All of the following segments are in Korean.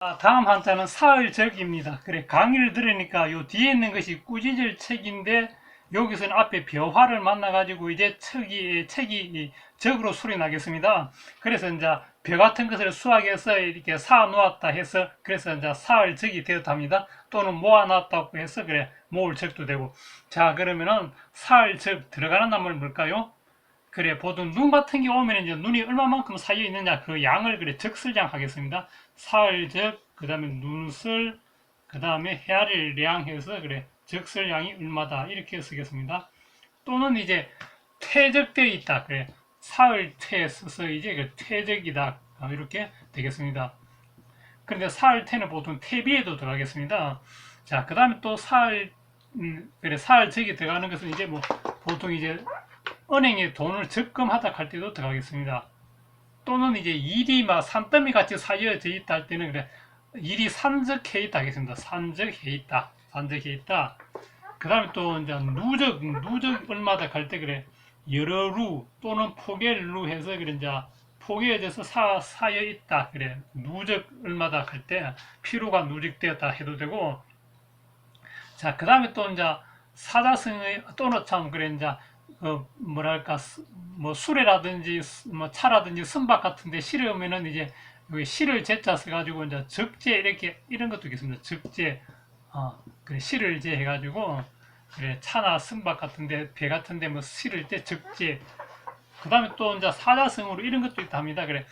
아, 다음 한자는 사흘적입니다. 그래 강의를 들으니까 요 뒤에 있는 것이 꾸짖을 책인데 여기서는 앞에 벼화를 만나가지고 이제 척이 책이 이 적으로 소리 나겠습니다. 그래서 이제 벼 같은 것을 수학해서 이렇게 사 놓았다 해서 그래서 이제 사흘적이 되었답니다. 또는 모아놨다고 해서 그래 모을 적도 되고 자 그러면은 사흘적 들어가는 나물 뭘까요? 그래 보통 눈 같은 게 오면 이제 눈이 얼마만큼 사이에 있느냐 그 양을 그래 적설량 하겠습니다. 사흘적 그다음에 눈슬 그다음에 헤아릴 해서 그래 적설량이 얼마다 이렇게 쓰겠습니다. 또는 이제 퇴적되어 있다 그래 사흘 퇴 써서 이제 그 퇴적이다 아, 이렇게 되겠습니다. 그런데 사흘 퇴는 보통 퇴비에도 들어가겠습니다. 자 그다음에 또 사흘 음, 그래 사흘 적이 들어가는 것은 이제 뭐 보통 이제 은행에 돈을 적금하다 할 때도 들어가겠습니다. 또는 이제 일이 막 산더미 같이 사이어져 있다 할 때는 그래 일이 산적해 있다 하겠습니다. 산적해 있다. 산적해 있다. 그 다음에 또 이제 누적, 누적 얼마다 갈 때 그래 여러 루 또는 포개루 해서 그래 이제 포개져서 사, 사여 있다. 그래 누적 얼마다 갈 때 피로가 누적되었다 해도 되고 자, 그 다음에 또 이제 사자성의 또는 참 그래 이제 그 뭐랄까 스- 뭐 수레라든지 스- 뭐 차라든지 선박 같은데 실으면은 이제 여기 실을 제자 써가지고 이제 적재 이렇게 이런 것도 있습니다. 적재 어 그래 실을 제 해가지고 그래 차나 선박 같은데 배 같은데 뭐 실을 때 적재 그 다음에 또 이제 사자성으로 이런 것도 있다 합니다. 그래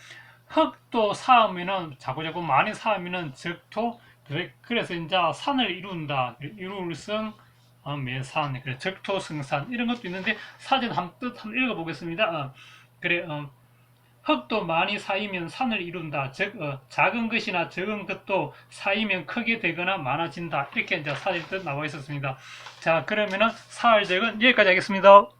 흙도 쌓으면은 자꾸자꾸 많이 쌓으면은 적토 그래- 그래서 이제 산을 이룬다 이룰 성 어, 매산, 그래, 적토승산 이런 것도 있는데 사전 한뜻 한번 읽어보겠습니다. 어, 그래, 어, 흙도 많이 쌓이면 산을 이룬다. 즉, 어, 작은 것이나 적은 것도 쌓이면 크게 되거나 많아진다. 이렇게 이제 사전 뜻 나와 있었습니다. 자, 그러면은 사흘적은 여기까지 하겠습니다.